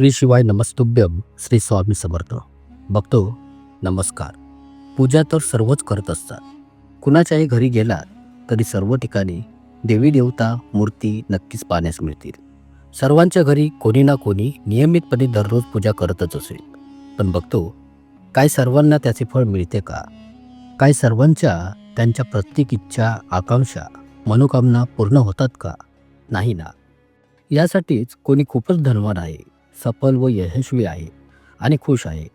श्री शिवाय नमस्तुभ्यम श्री स्वामी समर्थ. बघतो नमस्कार. पूजा तर सर्वच करत असतात. कुणाच्याही घरी गेलात तरी सर्व ठिकाणी देवी देवता मूर्ती नक्कीच पाहण्यास मिळतील. सर्वांच्या घरी कोणी ना कोणी नियमितपणे दररोज पूजा करतच असेल. पण बघतो काय सर्वांना त्याचे फळ मिळते का? काय सर्वांच्या त्यांच्या प्रत्येक इच्छा आकांक्षा मनोकामना पूर्ण होतात का? नाही ना. यासाठीच कोणी खूपच धनवान आहे. सफल व यशस्वी आहे आणि खुश आहे.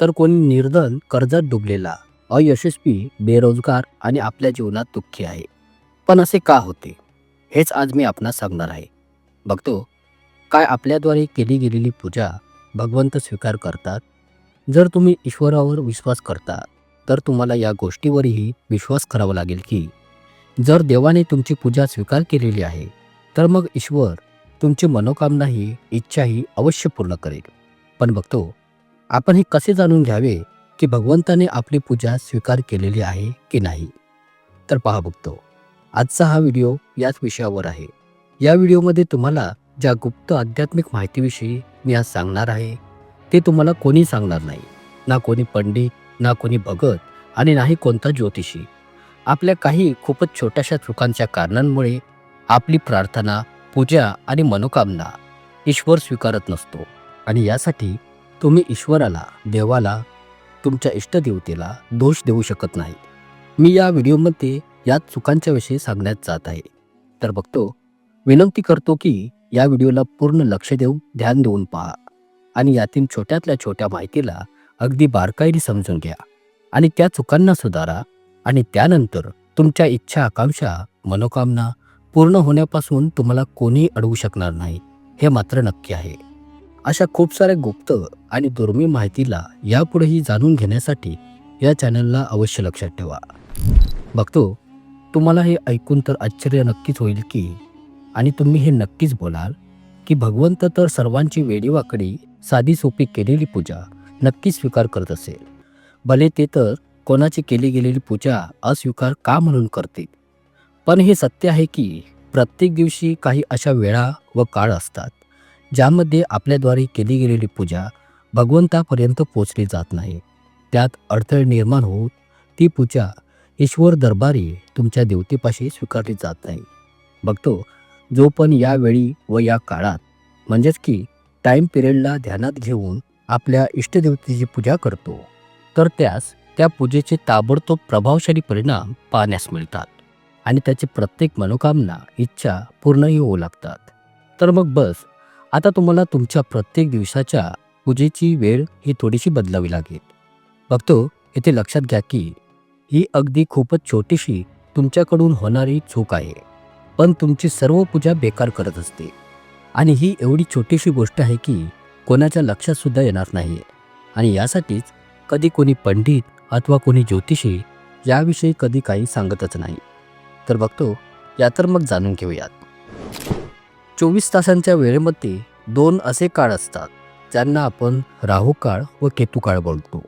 तर कोणी निर्धन कर्जात डुबलेला अयशस्वी बेरोजगार आणि आपल्या जीवनात दुःखी आहे. पण असे का होते? हेच आज मी आपणास सांगणार आहे. बघतो काय आपल्याद्वारे केली गेलेली पूजा भगवंत स्वीकार करतात? जर तुम्ही ईश्वरावर विश्वास करता तर तुम्हाला या गोष्टीवरही विश्वास करावा लागेल की जर देवाने तुमची पूजा स्वीकार केलेली आहे तर मग ईश्वर तुमची मनोकामनाही इच्छाही अवश्य पूर्ण करेल. पण बघतो आपण हे कसे जाणून घ्यावे की भगवंताने आपली पूजा स्वीकार केलेली आहे की नाही? तर पहा बघतो आजचा हा व्हिडिओ याच विषयावर आहे. या व्हिडिओमध्ये तुम्हाला ज्या गुप्त आध्यात्मिक माहितीविषयी मी आज सांगणार आहे ते तुम्हाला कोणी सांगणार नाही. ना कोणी पंडित ना कोणी भगत आणि नाही कोणता ज्योतिषी. आपल्या काही खूपच छोट्याशा चुकांच्या कारणांमुळे आपली प्रार्थना पूजा आणि मनोकामना ईश्वर स्वीकारत नसतो. आणि यासाठी तुम्ही ईश्वराला देवाला तुमच्या इष्टदेवतेला दोष देऊ शकत नाही. मी या व्हिडिओमध्ये या चुकांच्या विषयी सांगण्यात जात आहे. तर बघतो विनंती करतो की या व्हिडिओला पूर्ण लक्ष देऊन ध्यान देऊन पहा. आणि यातील छोट्यातल्या छोट्या माहितीला अगदी बारकाईने समजून घ्या. आणि त्या चुकांना सुधारा. आणि त्यानंतर तुमच्या इच्छा आकांक्षा मनोकामना पूर्ण होण्यापासून तुम्हाला कोणी अडवू शकणार नाही हे मात्र नक्की आहे. अशा खूप साऱ्या गुप्त आणि दुर्मिळ माहितीला यापुढेही जाणून घेण्यासाठी या चॅनलला अवश्य लक्षात ठेवा. बघतो तुम्हाला हे ऐकून तर आश्चर्य नक्कीच होईल की आणि तुम्ही हे नक्कीच बोलाल की भगवंत तर सर्वांची वेडीवाकडी साधी सोपी केलेली पूजा नक्कीच स्वीकार करत असेल. भले ते तर कोणाची केली गेलेली पूजा अस्वीकार का म्हणून करतील? पण हे सत्य आहे की प्रत्येक दिवशी काही अशा वेळा व काळ असतात ज्यामध्ये आपल्याद्वारे केली गेलेली पूजा भगवंतापर्यंत पोचली जात नाही. त्यात अडथळे निर्माण होऊन ती पूजा ईश्वर दरबारी तुमच्या देवतेपाशी स्वीकारली जात नाही. बघतो जो पण या वेळी व या काळात म्हणजेच की टाईम पिरियडला ध्यानात घेऊन आपल्या इष्टदेवतेची पूजा करतो तर त्यास त्या पूजेचे ताबडतोब प्रभावशाली परिणाम पाहण्यास मिळतात. आणि त्याची प्रत्येक मनोकामना इच्छा पूर्णही होऊ लागतात. तर मग बस. आता तुम्हाला तुमच्या प्रत्येक दिवसाच्या पूजेची वेळ ही थोडीशी बदलावी लागेल. बघतो येथे लक्षात घ्या की ही अगदी खूपच छोटीशी तुमच्याकडून होणारी चूक आहे. पण तुमची सर्व पूजा बेकार करत असते. आणि ही एवढी छोटीशी गोष्ट आहे की कोणाच्या लक्षात सुद्धा येणार नाही आणि यासाठीच कधी कोणी पंडित अथवा कोणी ज्योतिषी याविषयी कधी काही सांगतच नाही. तर बघतो या तर मग जाणून घेऊयात. चोवीस तासांच्या वेळेमध्ये दोन असे काळ असतात ज्यांना आपण राहू काळ व केतू काळ बोलतो.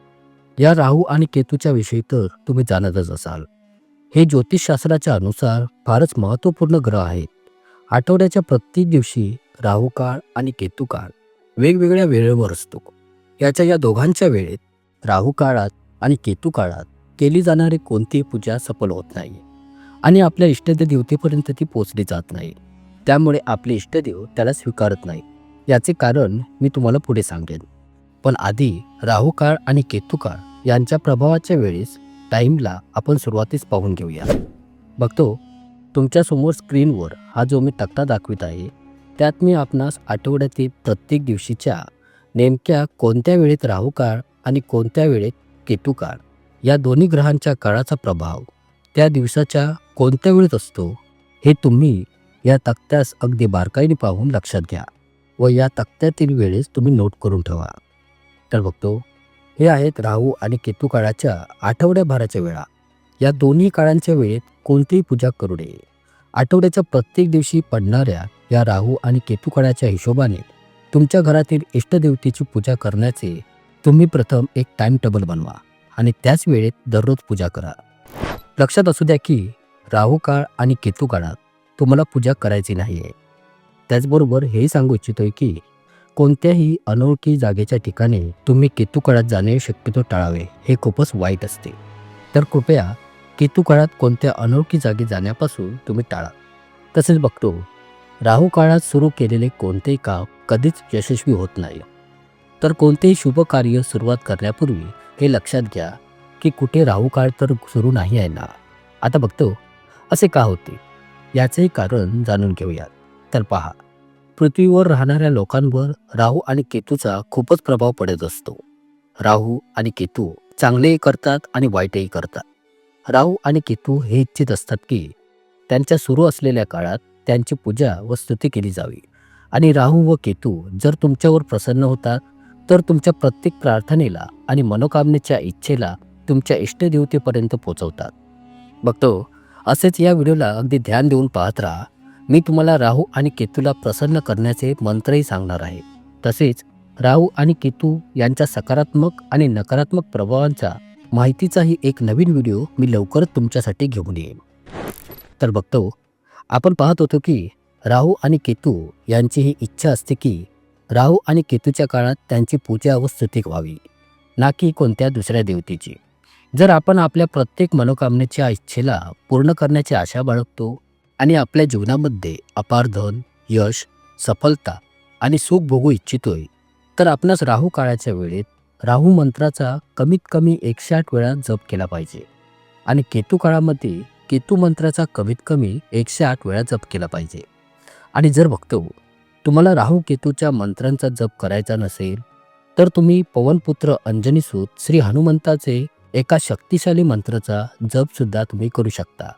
या राहू आणि केतूच्या विषयी तर तुम्ही जाणतच असाल. हे ज्योतिषशास्त्राच्या अनुसार फारच महत्त्वपूर्ण ग्रह आहेत. आठवड्याच्या प्रत्येक दिवशी राहू काळ आणि केतू काळ वेगवेगळ्या वेळेवर असतो. याच्या या दोघांच्या वेळेत राहू काळात आणि केतू काळात केली जाणारी कोणतीही पूजा सफल होत नाही आणि आपल्या इष्टदेव देवतेपर्यंत ती पोचली जात नाही. त्यामुळे आपले इष्टदेव त्याला स्वीकारत नाही. याचे कारण मी तुम्हाला पुढे सांगेन. पण आधी राहू काळ आणि केतुकाळ यांच्या प्रभावाच्या वेळेस टाईमला आपण सुरुवातीस पाहून घेऊया. बघतो तुमच्यासमोर स्क्रीनवर हा जो मी तक्ता दाखवित आहे त्यात मी आपणास आठवड्यातील प्रत्येक दिवशीच्या नेमक्या कोणत्या वेळेत राहू काळ आणि कोणत्या वेळेत केतू काळ या दोन्ही ग्रहांच्या काळाचा प्रभाव त्या दिवसाच्या कोणत्या वेळेत असतो हे तुम्ही या तक्त्यास अगदी बारकाईने पाहून लक्षात घ्या व या तक्त्यातील वेळेस तुम्ही नोट करून ठेवा. तर बघतो हे आहेत राहू आणि केतू काळाच्या आठवड्याभराच्या वेळा. या दोन्ही काळांच्या वेळेत कोणतीही पूजा करू नये. आठवड्याच्या प्रत्येक दिवशी पडणाऱ्या या राहू आणि केतू काळाच्या हिशोबाने तुमच्या घरातील इष्टदेवतेची पूजा करण्याचे तुम्ही प्रथम एक टाइम टेबल बनवा आणि त्याच वेळेत दररोज पूजा करा. लक्षात असू द्या की राहू काळ आणि केतू काळात तुम्हाला पूजा करायची नाही आहे त्याचबरोबर हेही सांगू इच्छितोय की कोणत्याही अनोळखी जागेच्या ठिकाणी तुम्ही केतुकाळात जाणे शक्यतो टाळावे हे खूपच वाईट असते. तर कृपया केतुकाळात कोणत्या अनोळखी जागी जाण्यापासून तुम्ही टाळा. तसेच बघतो राहू काळात सुरू केलेले कोणतेही काम कधीच यशस्वी होत नाही. तर कोणतेही शुभ कार्य सुरुवात करण्यापूर्वी हे लक्षात घ्या की कुठे राहू काळ तर सुरू नाही आहे ना. आता बघतो असे का होते? याचेही कारण जाणून घेऊयात. तर पहा पृथ्वीवर राहणाऱ्या लोकांवर राहू आणि केतूचा खूपच प्रभाव पडत असतो. राहू आणि केतू चांगलेही करतात आणि वाईटही करतात. राहू आणि केतू हे इच्छित असतात की त्यांच्या सुरू असलेल्या काळात त्यांची पूजा व स्तुती केली जावी. आणि राहू व केतू जर तुमच्यावर प्रसन्न होतात तर तुमच्या प्रत्येक प्रार्थनेला आणि मनोकामनेच्या इच्छेला तुमच्या इष्टदेवतेपर्यंत पोचवतात. बघतो असेच या व्हिडिओला अगदी ध्यान देऊन पाहत राहा. मी तुम्हाला राहू आणि केतूला प्रसन्न करण्याचे मंत्रही सांगणार आहे. तसेच राहू आणि केतू यांच्या सकारात्मक आणि नकारात्मक प्रभावांचा माहितीचाही एक नवीन व्हिडिओ मी लवकरच तुमच्यासाठी घेऊन येईन. तर बघतो आपण पाहत होतो की राहू आणि केतू यांची ही इच्छा असते की राहू आणि केतूच्या काळात त्यांची पूजा व स्तुती व्हावी. ना की कोणत्या दुसऱ्या देवतेची. जर आपण आपल्या प्रत्येक मनोकामनेच्या इच्छेला पूर्ण करण्याची आशा बाळगतो आणि आपल्या जीवनामध्ये अपार धन यश सफलता आणि सुख भोगू इच्छितोय तर आपणास राहू काळाच्या वेळेत राहू मंत्राचा कमीत कमी एकशे आठ वेळा जप केला पाहिजे. आणि केतू काळामध्ये केतू मंत्राचा कमीत कमी एकशे आठ वेळा जप केला पाहिजे. आणि जर बघतो हो, तुम्हाला राहू केतूच्या मंत्रांचा जप करायचा नसेल तर तुम्ही पवनपुत्र अंजनीसूत श्री हनुमंताचे एका शक्तिशाली मंत्राचा जपसुद्धा तुम्ही करू शकता.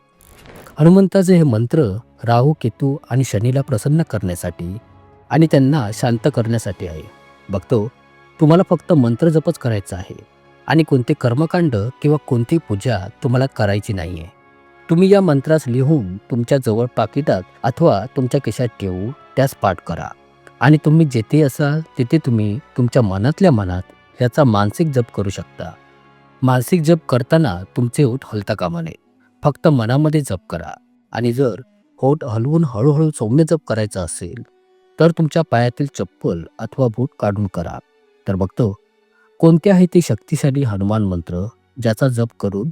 हनुमंताचे हे मंत्र राहू केतू आणि शनीला प्रसन्न करण्यासाठी आणि त्यांना शांत करण्यासाठी आहे. बघतो तुम्हाला फक्त मंत्र जपच करायचा आहे आणि कोणते कर्मकांड किंवा कोणती पूजा तुम्हाला करायची नाही आहे तुम्ही या मंत्रास लिहून तुमच्या जवळ पाकिटात अथवा तुमच्या केशात ठेवू त्यास पाठ करा. आणि तुम्ही जेथे असाल तिथे तुम्ही तुमच्या मनातल्या मनात याचा मानसिक जप करू शकता. मानसिक जप करताना तुमचे ओठ हलता कामा नये. फक्त मनामध्ये जप करा. आणि जर होठ हलवून हळूहळू सौम्य जप करायचा असेल तर तुमच्या पायातील चप्पल अथवा बूट काढून करा. तर बघतो कोणते आहे ते शक्तिशाली हनुमान मंत्र ज्याचा जप करून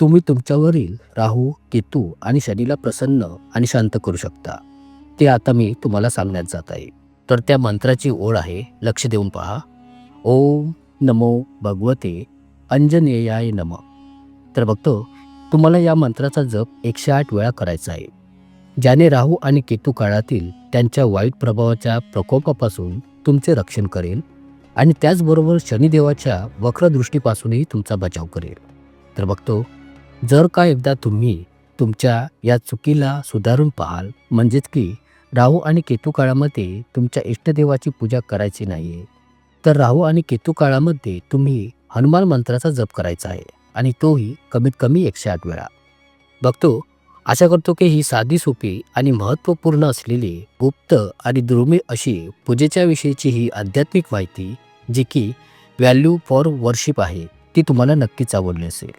तुम्ही तुमच्यावरील राहू केतू आणि शनीला प्रसन्न आणि शांत करू शकता? ते आता मी तुम्हाला सांगण्यात जात आहे. तर त्या मंत्राची ओळ आहे लक्ष देऊन पहा. ओम नमो भगवते अंजनेयाय नम. तर बघतो तुम्हाला या मंत्राचा जप एकशे आठ वेळा करायचा आहे. ज्याने राहू आणि केतू काळातील त्यांच्या वाईट प्रभावाच्या प्रकोपापासून तुमचे रक्षण करेल आणि त्याचबरोबर शनिदेवाच्या वक्रदृष्टीपासूनही तुमचा बचाव करेल. तर बघतो जर का एकदा तुम्ही तुमच्या या चुकीला सुधारून पाहाल म्हणजेच की राहू आणि केतू काळामध्ये तुमच्या इष्टदेवाची पूजा करायची नाही आहे तर राहू आणि केतू काळामध्ये तुम्ही हनुमान मंत्राचा जप करायचा आहे आणि तोही कमीत कमी एकशे आठ वेळा. बघतो आशा करतो की ही साधी सोपी आणि महत्त्वपूर्ण असलेली गुप्त आणि दुर्मिळ अशी पूजेच्या विषयीची ही आध्यात्मिक माहिती जी की व्हॅल्यू फॉर वर्शिप आहे ती तुम्हाला नक्कीच आवडली असेल.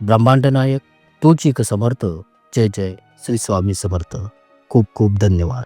ब्रह्मांड नायक तोच एक समर्थ. जय जय. श्री स्वामी समर्थ. खूप खूप धन्यवाद.